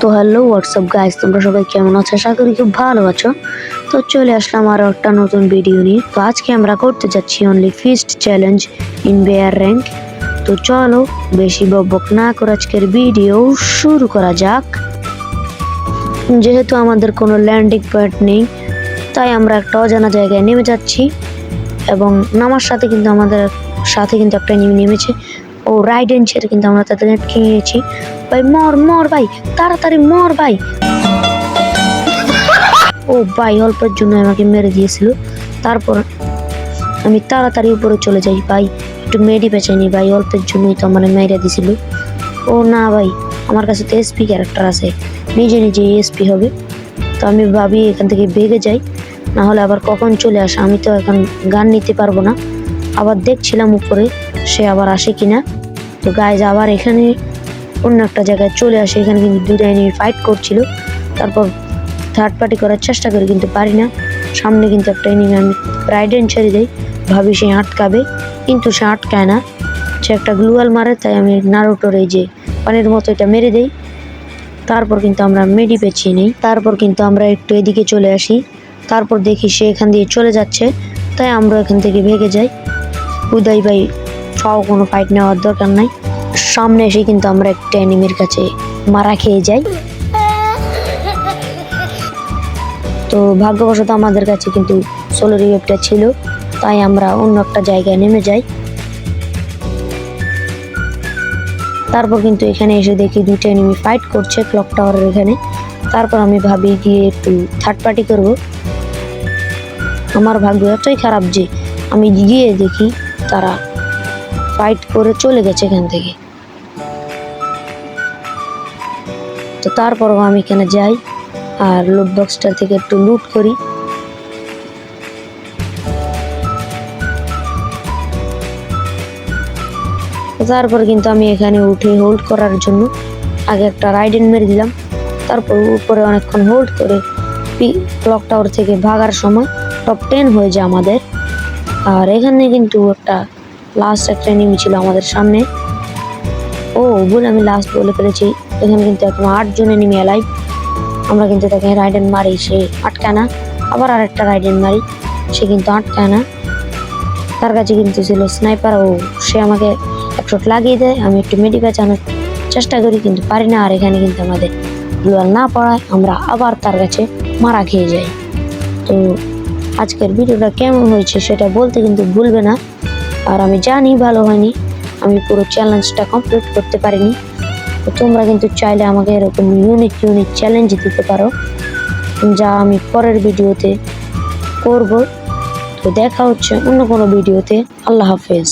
তো hello WhatsApp guys তোমরা সবাই কেমন আছো? আশা করি খুব ভালো আছো। তো চলে আসলাম আরও একটা নতুন ভিডিও নিয়ে। তো আজকে আমরা করতে যাচ্ছি only fist challenge in bear rank তো চলো, বেশি বকবক না করে আজকের ভিডিও শুরু করা যাক। যেহেতু আমাদের কোনো ল্যান্ডিং পয়েন্ট নেই, তাই আমরা একটা অজানা জায়গায় নেমে যাচ্ছি। এবং নামার সাথে কিন্তু আমাদের সাথে কিন্তু একটা নেমে নেমেছে। ও রাইড ছেড়ে কিন্তু আমরা তাদের নিয়েছি। ভাই, মর মর ভাই, তাড়াতাড়ি মর ভাই। ও ভাই, অল্পের জন্য আমাকে মেরে দিয়েছিল। তারপর আমি তাড়াতাড়ি উপরে চলে যাই ভাই। একটু মেডি পেঁচাইনি ভাই, অল্পের জন্যই তো আমার মেরে দিয়েছিল ও না ভাই, আমার কাছে তো এসপি ক্যারেক্টার আছে। নিজে নিজে এসপি হবে। তো আমি ভাবি এখান থেকে বেগে যাই। না হলে আবার কখন চলে আসে, আমি তো এখন গান নিতে পারব না। আবার দেখছিলাম উপরে। সে আবার আসে কিনা? তো গাইজ আবার এখানে অন্য একটা জায়গায় চলে আসে। এখানে কিন্তু দুটো এনিমি ফাইট করছিল। তারপর থার্ড পার্টি করার চেষ্টা করি কিন্তু পারি না। সামনে কিন্তু একটা এনিমি আমি রাইডেন ছেড়ে দিই। ভাবি সে আটকাবে, কিন্তু সে আটকায় না। সে একটা গ্লুয়াল মারে, তাই আমি নারুটোর এই যে পানির মতো এটা মেরে দেই। তারপর কিন্তু আমরা মেডি পেছিয়ে নিই। তারপর কিন্তু আমরা একটু এদিকে চলে আসি। তারপর দেখি সে এখান দিয়ে চলে যাচ্ছে। তাই আমরা এখান থেকে ভেগে যাই। উদয় ভাই ফাও কোনো ফাইট নেওয়ার দরকার নাই। সামনে এসে কিন্তু আমরা একটা এনিমির কাছে মারা খেয়ে যাই। তো ভাগ্যবশত আমাদের কাছে কিন্তু সোলো রিভেপটা ছিল, তাই আমরা অন্য একটা জায়গায় নেমে যাই। তারপর কিন্তু এখানে এসে দেখি দুটো এনিমি ফাইট করছে ক্লক টাওয়ারের এখানে। তারপর আমি ভাবি গিয়ে একটু থার্ড পার্টি করব। আমার ভাগ্য এতই খারাপ যে আমি গিয়ে দেখি তারা ফাইট করে চলে গেছে এখান থেকে। তো তারপরও আমি এখানে যাই আর লুট বক্সটা থেকে একটু লুট করি। তারপর কিন্তু আমি এখানে উঠে হোল্ড করার জন্য আগে একটা রাইডেন মেরে দিলাম। তারপর উপরে অনেকক্ষণ হোল্ড করে ক্লক টাওয়ার থেকে ভাগার সময় টপ টেন হয়ে যায় আমাদের। আর এখানে কিন্তু একটা লাস্ট একটা এনিমি ছিল আমাদের সামনে। ও, ভুল, আমি লাস্ট বলে ফেলেছি। এখানে কিন্তু এখন আটজন এনিমি এলাই আমরা কিন্তু তাকে রাইডেন মারি, সে আটকায় না। আবার আর আরেকটা রাইডেন মারি, সে কিন্তু আটকায় না। তার কাছে কিন্তু ছিল স্নাইপার ও, সে আমাকে এক শট লাগিয়ে দেয়। আমি একটু মেডি বাঁচানোর চেষ্টা করি, কিন্তু পারি না। আর এখানে কিন্তু আমাদের গ্লোয়াল না পড়ায়, আমরা আবার তার কাছে মারা খেয়ে যাই। তো, আজকের ভিডিওটা কেমন হয়েছে সেটা বলতে কিন্তু ভুলবে না। আর আমি জানি ভালো হয়নি। আমি পুরো চ্যালেঞ্জটা কমপ্লিট করতে পারিনি। তো তোমরা কিন্তু চাইলে আমাকে এরকম ইউনিক ইউনিক চ্যালেঞ্জ দিতে পারো। যা আমি পরের ভিডিওতে করব। তো দেখা হচ্ছে অন্য কোনো ভিডিওতে। আল্লাহ হাফেজ।